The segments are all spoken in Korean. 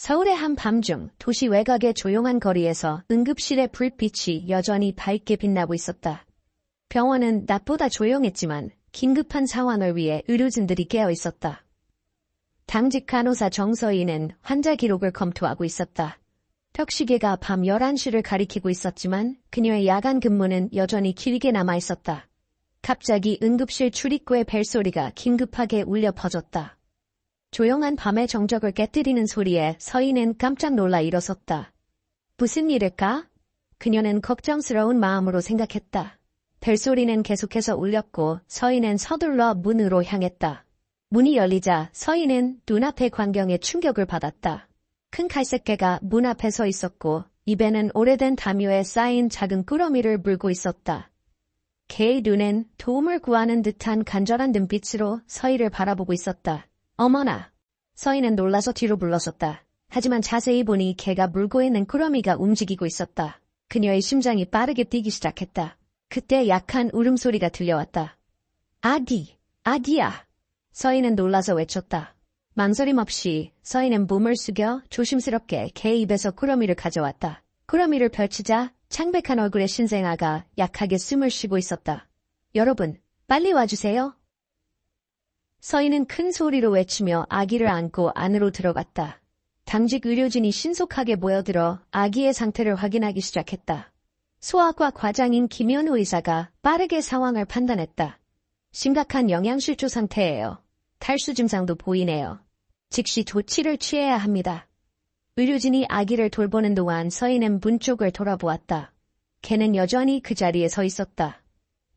서울의 한 밤중 도시 외곽의 조용한 거리에서 응급실의 불빛이 여전히 밝게 빛나고 있었다. 병원은 낮보다 조용했지만 긴급한 상황을 위해 의료진들이 깨어 있었다. 당직 간호사 정서희는 환자 기록을 검토하고 있었다. 벽시계가 밤 11시를 가리키고 있었지만 그녀의 야간 근무는 여전히 길게 남아 있었다. 갑자기 응급실 출입구의 벨소리가 긴급하게 울려 퍼졌다. 조용한 밤의 정적을 깨뜨리는 소리에 서인은 깜짝 놀라 일어섰다. 무슨 일일까? 그녀는 걱정스러운 마음으로 생각했다. 벨소리는 계속해서 울렸고 서인은 서둘러 문으로 향했다. 문이 열리자 서인은 눈앞의 광경에 충격을 받았다. 큰 갈색 개가 문 앞에 서 있었고 입에는 오래된 담요에 쌓인 작은 꾸러미를 물고 있었다. 개의 눈엔 도움을 구하는 듯한 간절한 눈빛으로 서희를 바라보고 있었다. 어머나! 서희는 놀라서 뒤로 물러섰다. 하지만 자세히 보니 개가 물고 있는 꾸러미가 움직이고 있었다. 그녀의 심장이 빠르게 뛰기 시작했다. 그때 약한 울음소리가 들려왔다. 아디! 아디야! 서희는 놀라서 외쳤다. 망설임 없이 서희는 몸을 숙여 조심스럽게 개 입에서 꾸러미를 가져왔다. 꾸러미를 펼치자 창백한 얼굴의 신생아가 약하게 숨을 쉬고 있었다. 여러분, 빨리 와주세요. 서희는 큰 소리로 외치며 아기를 안고 안으로 들어갔다. 당직 의료진이 신속하게 모여들어 아기의 상태를 확인하기 시작했다. 소아과 과장인 김현우 의사가 빠르게 상황을 판단했다. 심각한 영양실조 상태예요. 탈수 증상도 보이네요. 즉시 조치를 취해야 합니다. 의료진이 아기를 돌보는 동안 서희는 문 쪽을 돌아보았다. 걔는 여전히 그 자리에 서 있었다.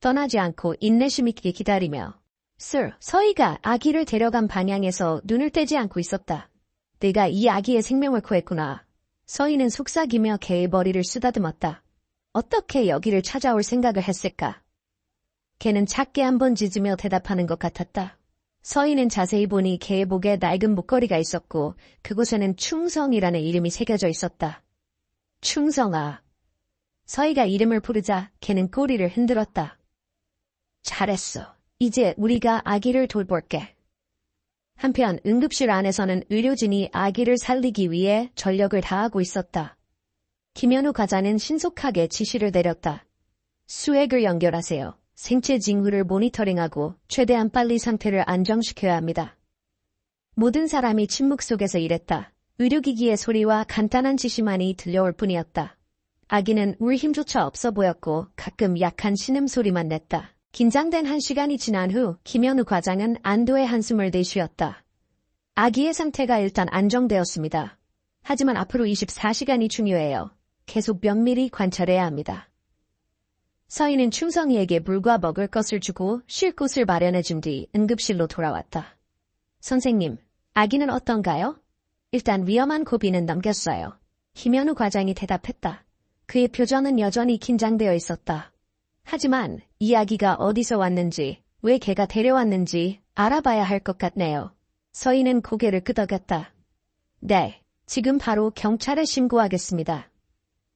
떠나지 않고 인내심 있게 기다리며 Sir, 서희가 아기를 데려간 방향에서 눈을 떼지 않고 있었다. 내가 이 아기의 생명을 구했구나. 서희는 속삭이며 개의 머리를 쓰다듬었다. 어떻게 여기를 찾아올 생각을 했을까? 걔는 작게 한번 짖으며 대답하는 것 같았다. 서희는 자세히 보니 개의 목에 낡은 목걸이가 있었고 그곳에는 충성이라는 이름이 새겨져 있었다. 충성아. 서희가 이름을 부르자 걔는 꼬리를 흔들었다. 잘했어. 이제 우리가 아기를 돌볼게. 한편 응급실 안에서는 의료진이 아기를 살리기 위해 전력을 다하고 있었다. 김현우 과자는 신속하게 지시를 내렸다. 수액을 연결하세요. 생체 징후를 모니터링하고 최대한 빨리 상태를 안정시켜야 합니다. 모든 사람이 침묵 속에서 일했다. 의료기기의 소리와 간단한 지시만이 들려올 뿐이었다. 아기는 울 힘조차 없어 보였고 가끔 약한 신음소리만 냈다. 긴장된 한 시간이 지난 후 김현우 과장은 안도의 한숨을 내쉬었다. 아기의 상태가 일단 안정되었습니다. 하지만 앞으로 24시간이 중요해요. 계속 면밀히 관찰해야 합니다. 서인은 충성이에게 물과 먹을 것을 주고 쉴 곳을 마련해 준 뒤 응급실로 돌아왔다. 선생님, 아기는 어떤가요? 일단 위험한 고비는 넘겼어요. 김현우 과장이 대답했다. 그의 표정은 여전히 긴장되어 있었다. 하지만 이 아기가 어디서 왔는지, 왜 걔가 데려왔는지 알아봐야 할 것 같네요. 서인은 고개를 끄덕였다. 네, 지금 바로 경찰에 신고하겠습니다.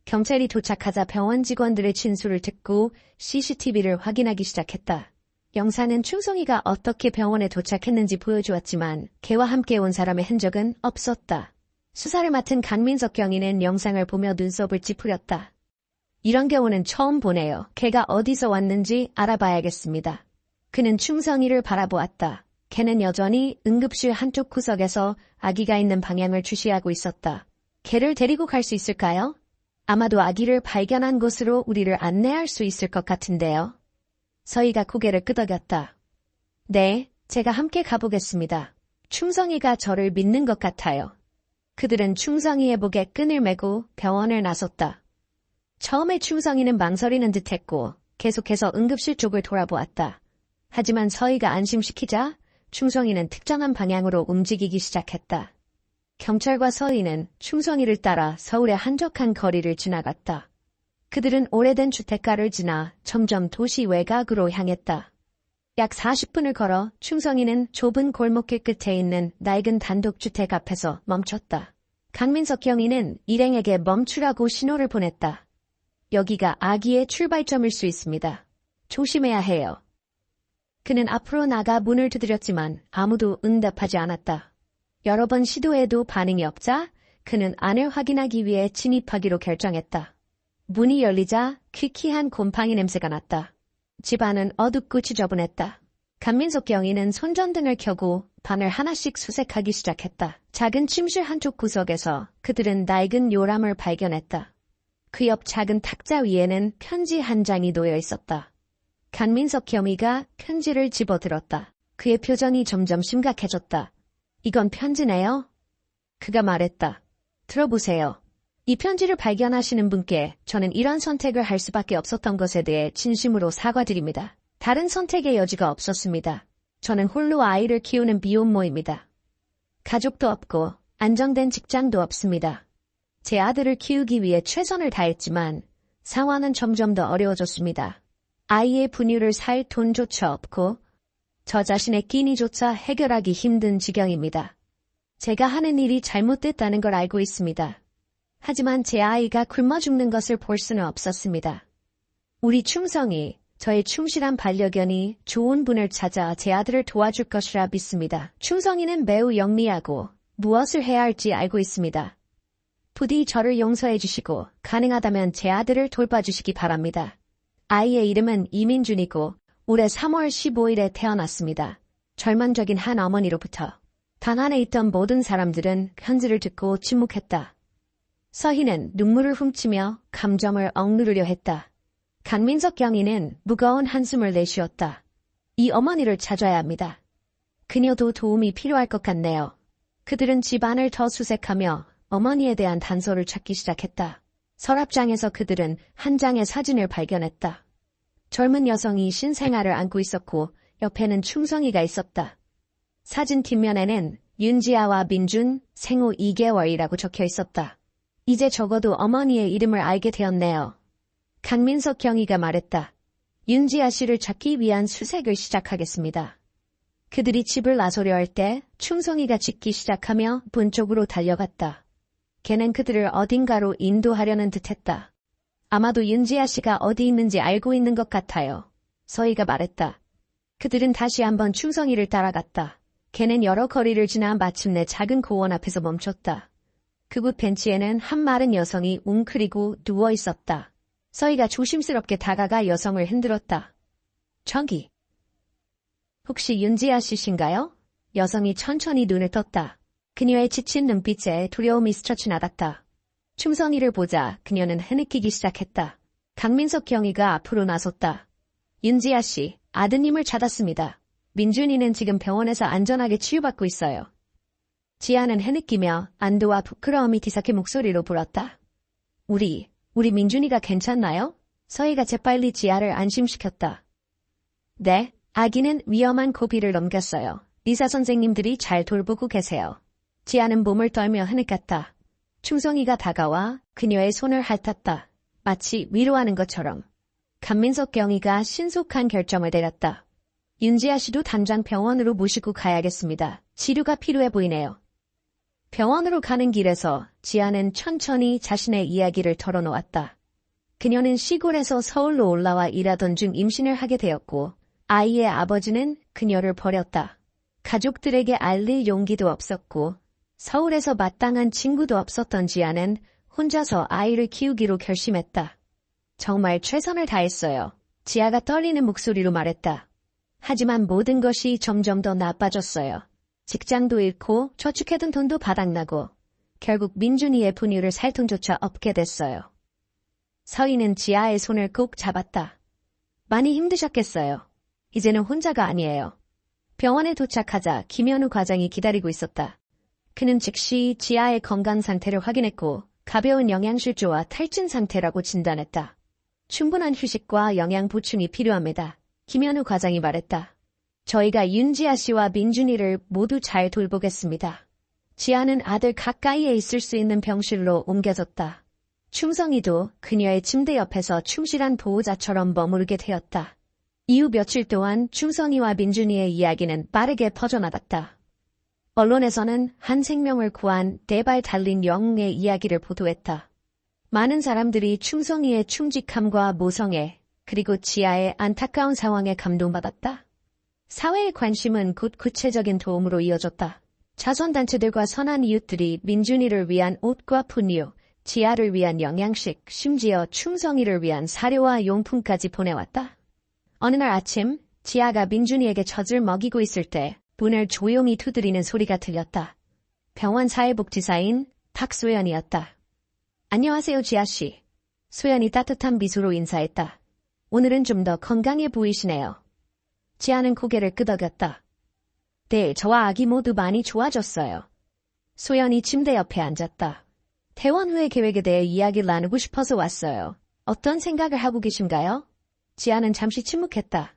경찰이 도착하자 병원 직원들의 진술을 듣고 CCTV를 확인하기 시작했다. 영상은 충성이가 어떻게 병원에 도착했는지 보여주었지만 개와 함께 온 사람의 흔적은 없었다. 수사를 맡은 강민석 경위는 영상을 보며 눈썹을 찌푸렸다. 이런 경우는 처음 보네요. 개가 어디서 왔는지 알아봐야겠습니다. 그는 충성이를 바라보았다. 개는 여전히 응급실 한쪽 구석에서 아기가 있는 방향을 주시하고 있었다. 개를 데리고 갈 수 있을까요? 아마도 아기를 발견한 곳으로 우리를 안내할 수 있을 것 같은데요. 서희가 고개를 끄덕였다. 네, 제가 함께 가보겠습니다. 충성이가 저를 믿는 것 같아요. 그들은 충성이의 목에 끈을 매고 병원을 나섰다. 처음에 충성이는 망설이는 듯했고 계속해서 응급실 쪽을 돌아보았다. 하지만 서희가 안심시키자 충성이는 특정한 방향으로 움직이기 시작했다. 경찰과 서희는 충성이를 따라 서울의 한적한 거리를 지나갔다. 그들은 오래된 주택가를 지나 점점 도시 외곽으로 향했다. 약 40분을 걸어 충성이는 좁은 골목길 끝에 있는 낡은 단독주택 앞에서 멈췄다. 강민석 경위는 일행에게 멈추라고 신호를 보냈다. 여기가 아기의 출발점일 수 있습니다. 조심해야 해요. 그는 앞으로 나가 문을 두드렸지만 아무도 응답하지 않았다. 여러 번 시도해도 반응이 없자 그는 안을 확인하기 위해 진입하기로 결정했다. 문이 열리자 퀴퀴한 곰팡이 냄새가 났다. 집안은 어둡고 지저분했다. 간민석 경위는 손전등을 켜고 방을 하나씩 수색하기 시작했다. 작은 침실 한쪽 구석에서 그들은 낡은 요람을 발견했다. 그 옆 작은 탁자 위에는 편지 한 장이 놓여 있었다. 간민석 경위가 편지를 집어들었다. 그의 표정이 점점 심각해졌다. 이건 편지네요? 그가 말했다. 들어보세요. 이 편지를 발견하시는 분께 저는 이런 선택을 할 수밖에 없었던 것에 대해 진심으로 사과드립니다. 다른 선택의 여지가 없었습니다. 저는 홀로 아이를 키우는 비혼모입니다. 가족도 없고 안정된 직장도 없습니다. 제 아들을 키우기 위해 최선을 다했지만 상황은 점점 더 어려워졌습니다. 아이의 분유를 살 돈조차 없고 저 자신의 끼니조차 해결하기 힘든 지경입니다. 제가 하는 일이 잘못됐다는 걸 알고 있습니다. 하지만 제 아이가 굶어 죽는 것을 볼 수는 없었습니다. 우리 충성이 저의 충실한 반려견이 좋은 분을 찾아 제 아들을 도와줄 것이라 믿습니다. 충성이는 매우 영리하고 무엇을 해야 할지 알고 있습니다. 부디 저를 용서해 주시고 가능하다면 제 아들을 돌봐 주시기 바랍니다. 아이의 이름은 이민준이고 올해 3월 15일에 태어났습니다. 절망적인 한 어머니로부터 단 안에 있던 모든 사람들은 편지를 듣고 침묵했다. 서희는 눈물을 훔치며 감정을 억누르려 했다. 강민석 경위는 무거운 한숨을 내쉬었다. 이 어머니를 찾아야 합니다. 그녀도 도움이 필요할 것 같네요. 그들은 집안을 더 수색하며 어머니에 대한 단서를 찾기 시작했다. 서랍장에서 그들은 한 장의 사진을 발견했다. 젊은 여성이 신생아를 안고 있었고 옆에는 충성이가 있었다. 사진 뒷면에는 윤지아와 민준 생후 2개월이라고 적혀 있었다. 이제 적어도 어머니의 이름을 알게 되었네요. 강민석 경위가 말했다. 윤지아 씨를 찾기 위한 수색을 시작하겠습니다. 그들이 집을 나서려 할 때 충성이가 짖기 시작하며 문 쪽으로 달려갔다. 걔는 그들을 어딘가로 인도하려는 듯했다. 아마도 윤지아 씨가 어디 있는지 알고 있는 것 같아요. 서희가 말했다. 그들은 다시 한번 충성이를 따라갔다. 걔는 여러 거리를 지나 마침내 작은 고원 앞에서 멈췄다. 그곳 벤치에는 한 마른 여성이 웅크리고 누워 있었다. 서희가 조심스럽게 다가가 여성을 흔들었다. 저기. 혹시 윤지아 씨신가요? 여성이 천천히 눈을 떴다. 그녀의 지친 눈빛에 두려움이 스쳐 나갔다. 충성이를 보자 그녀는 흐느끼기 시작했다. 강민석 경위가 앞으로 나섰다. 윤지아 씨, 아드님을 찾았습니다. 민준이는 지금 병원에서 안전하게 치유받고 있어요. 지아는 해느끼며 안도와 부끄러움이 뒤섞인 목소리로 불었다. 우리, 우리 민준이가 괜찮나요? 서희가 재빨리 지아를 안심시켰다. 네, 아기는 위험한 고비를 넘겼어요. 의사 선생님들이 잘 돌보고 계세요. 지아는 몸을 떨며 흐느꼈다. 충성이가 다가와 그녀의 손을 핥았다. 마치 위로하는 것처럼. 간민석 경위가 신속한 결정을 내렸다. 윤지아 씨도 당장 병원으로 모시고 가야겠습니다. 치료가 필요해 보이네요. 병원으로 가는 길에서 지아는 천천히 자신의 이야기를 털어놓았다. 그녀는 시골에서 서울로 올라와 일하던 중 임신을 하게 되었고 아이의 아버지는 그녀를 버렸다. 가족들에게 알릴 용기도 없었고 서울에서 마땅한 친구도 없었던 지아는 혼자서 아이를 키우기로 결심했다. 정말 최선을 다했어요. 지아가 떨리는 목소리로 말했다. 하지만 모든 것이 점점 더 나빠졌어요. 직장도 잃고 저축해둔 돈도 바닥나고 결국 민준이의 분유를 살 돈조차 없게 됐어요. 서희는 지아의 손을 꼭 잡았다. 많이 힘드셨겠어요. 이제는 혼자가 아니에요. 병원에 도착하자 김현우 과장이 기다리고 있었다. 그는 즉시 지아의 건강 상태를 확인했고 가벼운 영양실조와 탈진 상태라고 진단했다. 충분한 휴식과 영양 보충이 필요합니다. 김현우 과장이 말했다. 저희가 윤지아 씨와 민준이를 모두 잘 돌보겠습니다. 지아는 아들 가까이에 있을 수 있는 병실로 옮겨졌다. 충성이도 그녀의 침대 옆에서 충실한 보호자처럼 머무르게 되었다. 이후 며칠 동안 충성이와 민준이의 이야기는 빠르게 퍼져나갔다. 언론에서는 한 생명을 구한 대발 달린 영웅의 이야기를 보도했다. 많은 사람들이 충성이의 충직함과 모성애, 그리고 지아의 안타까운 상황에 감동받았다. 사회의 관심은 곧 구체적인 도움으로 이어졌다. 자선단체들과 선한 이웃들이 민준이를 위한 옷과 분유, 지아를 위한 영양식, 심지어 충성이를 위한 사료와 용품까지 보내왔다. 어느 날 아침, 지아가 민준이에게 젖을 먹이고 있을 때 문을 조용히 두드리는 소리가 들렸다. 병원 사회복지사인 탁소연이었다. 안녕하세요, 지아씨. 소연이 따뜻한 미소로 인사했다. 오늘은 좀 더 건강해 보이시네요. 지아는 고개를 끄덕였다. 네, 저와 아기 모두 많이 좋아졌어요. 소연이 침대 옆에 앉았다. 퇴원 후의 계획에 대해 이야기를 나누고 싶어서 왔어요. 어떤 생각을 하고 계신가요? 지아는 잠시 침묵했다.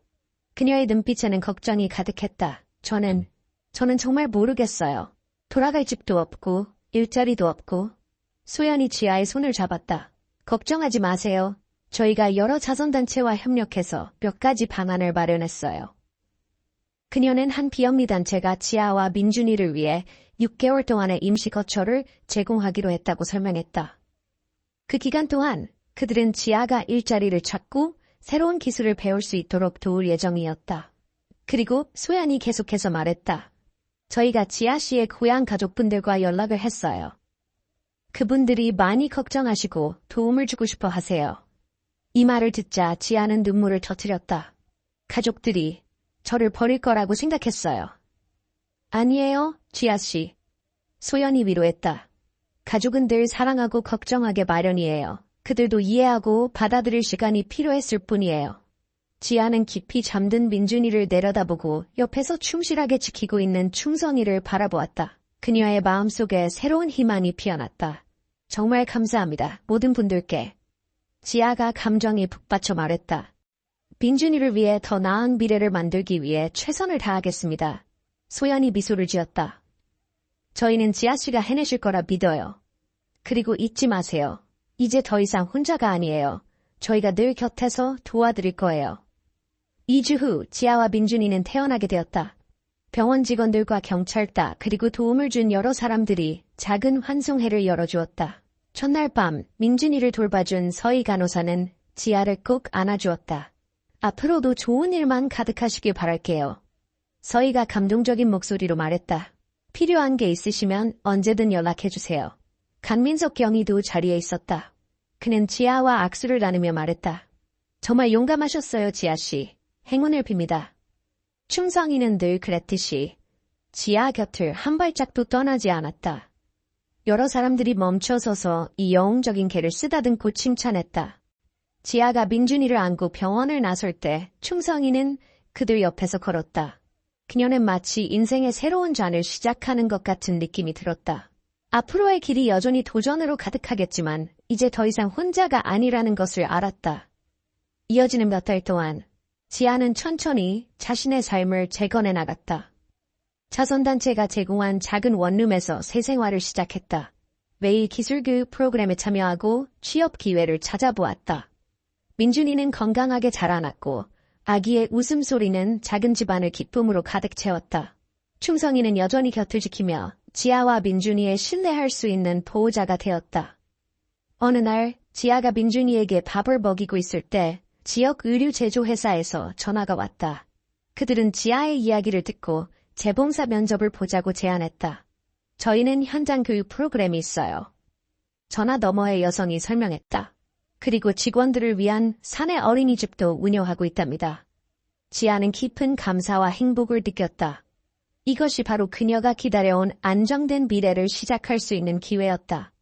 그녀의 눈빛에는 걱정이 가득했다. 저는, 저는 정말 모르겠어요. 돌아갈 집도 없고, 일자리도 없고. 소연이 지아의 손을 잡았다. 걱정하지 마세요. 저희가 여러 자선단체와 협력해서 몇 가지 방안을 마련했어요. 그녀는 한 비영리 단체가 지아와 민준이를 위해 6개월 동안의 임시 거처를 제공하기로 했다고 설명했다. 그 기간 동안 그들은 지아가 일자리를 찾고 새로운 기술을 배울 수 있도록 도울 예정이었다. 그리고 소연이 계속해서 말했다. 저희가 지아 씨의 고향 가족분들과 연락을 했어요. 그분들이 많이 걱정하시고 도움을 주고 싶어 하세요. 이 말을 듣자 지아는 눈물을 터뜨렸다. 가족들이 저를 버릴 거라고 생각했어요. 아니에요, 지아 씨. 소연이 위로했다. 가족은 늘 사랑하고 걱정하게 마련이에요. 그들도 이해하고 받아들일 시간이 필요했을 뿐이에요. 지아는 깊이 잠든 민준이를 내려다보고 옆에서 충실하게 지키고 있는 충성이를 바라보았다. 그녀의 마음속에 새로운 희망이 피어났다. 정말 감사합니다. 모든 분들께. 지아가 감정이 북받쳐 말했다. 민준이를 위해 더 나은 미래를 만들기 위해 최선을 다하겠습니다. 소연이 미소를 지었다. 저희는 지아 씨가 해내실 거라 믿어요. 그리고 잊지 마세요. 이제 더 이상 혼자가 아니에요. 저희가 늘 곁에서 도와드릴 거예요. 2주 후 지아와 민준이는 태어나게 되었다. 병원 직원들과 경찰다 그리고 도움을 준 여러 사람들이 작은 환송회를 열어주었다. 첫날 밤 민준이를 돌봐준 서희 간호사는 지아를 꼭 안아주었다. 앞으로도 좋은 일만 가득하시길 바랄게요. 서희가 감동적인 목소리로 말했다. 필요한 게 있으시면 언제든 연락해주세요. 강민석 경위도 자리에 있었다. 그는 지아와 악수를 나누며 말했다. 정말 용감하셨어요, 지아씨. 행운을 빕니다. 충성이는 늘 그랬듯이 지아 곁을 한 발짝도 떠나지 않았다. 여러 사람들이 멈춰서서 이 영웅적인 개를 쓰다듬고 칭찬했다. 지아가 민준이를 안고 병원을 나설 때 충성이는 그들 옆에서 걸었다. 그녀는 마치 인생의 새로운 잔을 시작하는 것 같은 느낌이 들었다. 앞으로의 길이 여전히 도전으로 가득하겠지만 이제 더 이상 혼자가 아니라는 것을 알았다. 이어지는 몇 달 동안 지아는 천천히 자신의 삶을 재건해 나갔다. 자선단체가 제공한 작은 원룸에서 새 생활을 시작했다. 매일 기술교육 프로그램에 참여하고 취업 기회를 찾아보았다. 민준이는 건강하게 자라났고 아기의 웃음소리는 작은 집안을 기쁨으로 가득 채웠다. 충성이는 여전히 곁을 지키며 지아와 민준이의 신뢰할 수 있는 보호자가 되었다. 어느 날 지아가 민준이에게 밥을 먹이고 있을 때 지역 의류 제조회사에서 전화가 왔다. 그들은 지아의 이야기를 듣고 재봉사 면접을 보자고 제안했다. 저희는 현장 교육 프로그램이 있어요. 전화 너머의 여성이 설명했다. 그리고 직원들을 위한 사내 어린이집도 운영하고 있답니다. 지아는 깊은 감사와 행복을 느꼈다. 이것이 바로 그녀가 기다려온 안정된 미래를 시작할 수 있는 기회였다.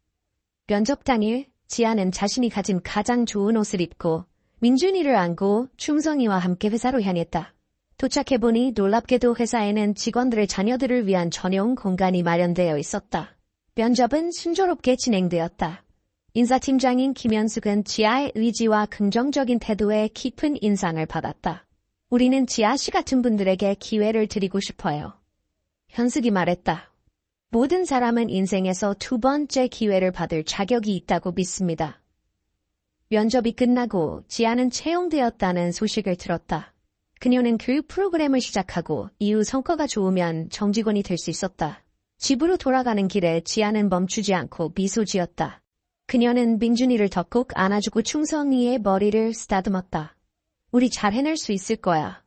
면접 당일 지아는 자신이 가진 가장 좋은 옷을 입고 민준이를 안고 충성이와 함께 회사로 향했다. 도착해보니 놀랍게도 회사에는 직원들의 자녀들을 위한 전용 공간이 마련되어 있었다. 면접은 순조롭게 진행되었다. 인사팀장인 김현숙은 지아의 의지와 긍정적인 태도에 깊은 인상을 받았다. 우리는 지아 씨 같은 분들에게 기회를 드리고 싶어요. 현숙이 말했다. 모든 사람은 인생에서 두 번째 기회를 받을 자격이 있다고 믿습니다. 면접이 끝나고 지아는 채용되었다는 소식을 들었다. 그녀는 교육 프로그램을 시작하고 이후 성과가 좋으면 정직원이 될 수 있었다. 집으로 돌아가는 길에 지아는 멈추지 않고 미소 지었다. 그녀는 민준이를 덕꼭 안아주고 충성이의 머리를 쓰다듬었다. 우리 잘 해낼 수 있을 거야.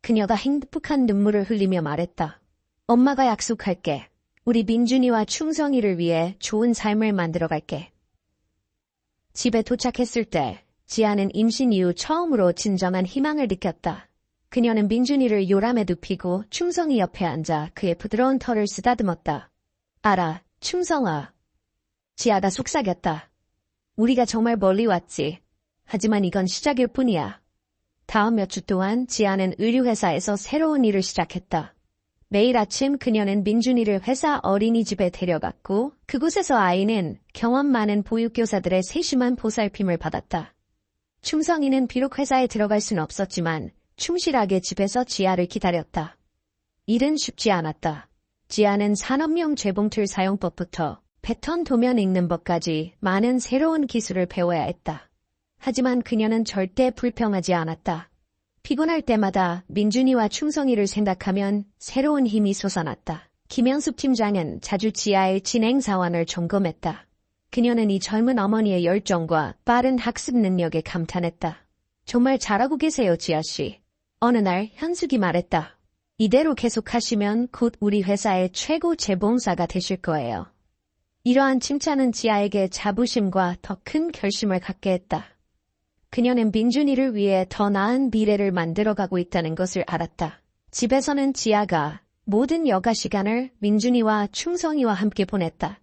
그녀가 행복한 눈물을 흘리며 말했다. 엄마가 약속할게. 우리 민준이와 충성이를 위해 좋은 삶을 만들어 갈게. 집에 도착했을 때 지아는 임신 이후 처음으로 진정한 희망을 느꼈다. 그녀는 민준이를 요람에 눕히고 충성이 옆에 앉아 그의 부드러운 털을 쓰다듬었다. 알아, 충성아. 지아가 속삭였다. 우리가 정말 멀리 왔지. 하지만 이건 시작일 뿐이야. 다음 몇 주 동안 지아는 의류회사에서 새로운 일을 시작했다. 매일 아침 그녀는 민준이를 회사 어린이집에 데려갔고 그곳에서 아이는 경험 많은 보육교사들의 세심한 보살핌을 받았다. 충성이는 비록 회사에 들어갈 순 없었지만 충실하게 집에서 지아를 기다렸다. 일은 쉽지 않았다. 지아는 산업용 재봉틀 사용법부터 패턴 도면 읽는 법까지 많은 새로운 기술을 배워야 했다. 하지만 그녀는 절대 불평하지 않았다. 피곤할 때마다 민준이와 충성이를 생각하면 새로운 힘이 솟아났다. 김영숙 팀장은 자주 지하의 진행 사원을 점검했다. 그녀는 이 젊은 어머니의 열정과 빠른 학습 능력에 감탄했다. 정말 잘하고 계세요, 지아 씨. 어느 날 현숙이 말했다. 이대로 계속하시면 곧 우리 회사의 최고 재봉사가 되실 거예요. 이러한 칭찬은 지아에게 자부심과 더 큰 결심을 갖게 했다. 그녀는 민준이를 위해 더 나은 미래를 만들어가고 있다는 것을 알았다. 집에서는 지아가 모든 여가 시간을 민준이와 충성이와 함께 보냈다.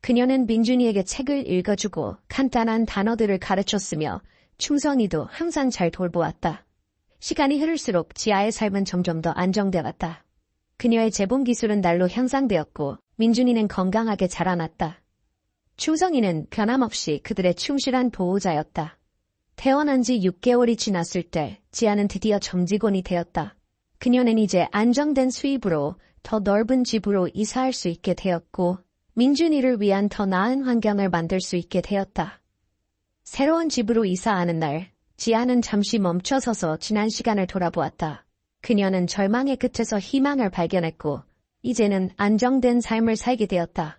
그녀는 민준이에게 책을 읽어주고 간단한 단어들을 가르쳤으며 충성이도 항상 잘 돌보았다. 시간이 흐를수록 지아의 삶은 점점 더 안정되었다. 그녀의 재봉 기술은 날로 향상되었고 민준이는 건강하게 자라났다. 충성이는 변함없이 그들의 충실한 보호자였다. 태어난 지 6개월이 지났을 때 지아는 드디어 정직원이 되었다. 그녀는 이제 안정된 수입으로 더 넓은 집으로 이사할 수 있게 되었고 민준이를 위한 더 나은 환경을 만들 수 있게 되었다. 새로운 집으로 이사하는 날 지아는 잠시 멈춰서서 지난 시간을 돌아보았다. 그녀는 절망의 끝에서 희망을 발견했고 이제는 안정된 삶을 살게 되었다.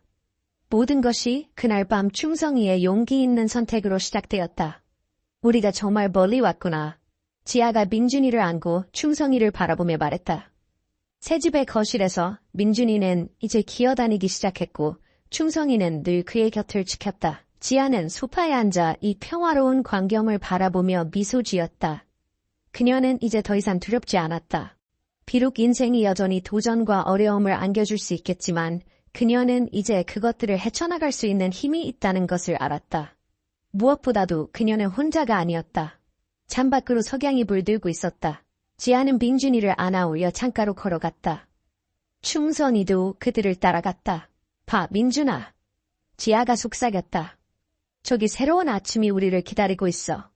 모든 것이 그날 밤 충성이의 용기 있는 선택으로 시작되었다. 우리가 정말 멀리 왔구나. 지아가 민준이를 안고 충성이를 바라보며 말했다. 새 집의 거실에서 민준이는 이제 기어다니기 시작했고 충성이는 늘 그의 곁을 지켰다. 지아는 소파에 앉아 이 평화로운 광경을 바라보며 미소 지었다. 그녀는 이제 더 이상 두렵지 않았다. 비록 인생이 여전히 도전과 어려움을 안겨줄 수 있겠지만 그녀는 이제 그것들을 헤쳐나갈 수 있는 힘이 있다는 것을 알았다. 무엇보다도 그녀는 혼자가 아니었다. 창밖으로 석양이 불들고 있었다. 지아는 빈준이를 안아올려 창가로 걸어갔다. 충선이도 그들을 따라갔다. 봐, 민준아. 지아가 속삭였다. 저기 새로운 아침이 우리를 기다리고 있어.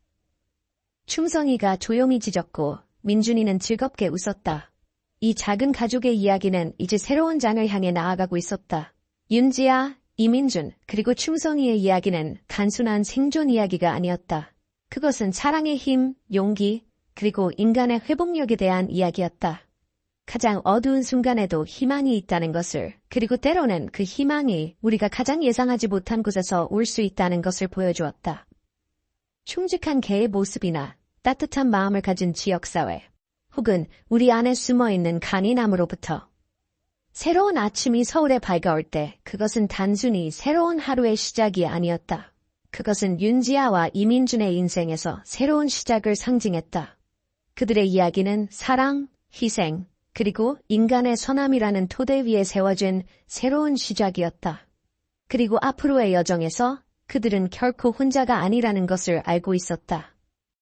충성이가 조용히 짖었고 민준이는 즐겁게 웃었다. 이 작은 가족의 이야기는 이제 새로운 장을 향해 나아가고 있었다. 윤지아, 이민준 그리고 충성이의 이야기는 단순한 생존 이야기가 아니었다. 그것은 사랑의 힘, 용기, 그리고 인간의 회복력에 대한 이야기였다. 가장 어두운 순간에도 희망이 있다는 것을, 그리고 때로는 그 희망이 우리가 가장 예상하지 못한 곳에서 올 수 있다는 것을 보여주었다. 충직한 개의 모습이나 따뜻한 마음을 가진 지역사회, 혹은 우리 안에 숨어 있는 간이남으로부터 새로운 아침이 서울에 밝아올 때 그것은 단순히 새로운 하루의 시작이 아니었다. 그것은 윤지아와 이민준의 인생에서 새로운 시작을 상징했다. 그들의 이야기는 사랑, 희생, 그리고 인간의 선함이라는 토대 위에 세워진 새로운 시작이었다. 그리고 앞으로의 여정에서 그들은 결코 혼자가 아니라는 것을 알고 있었다.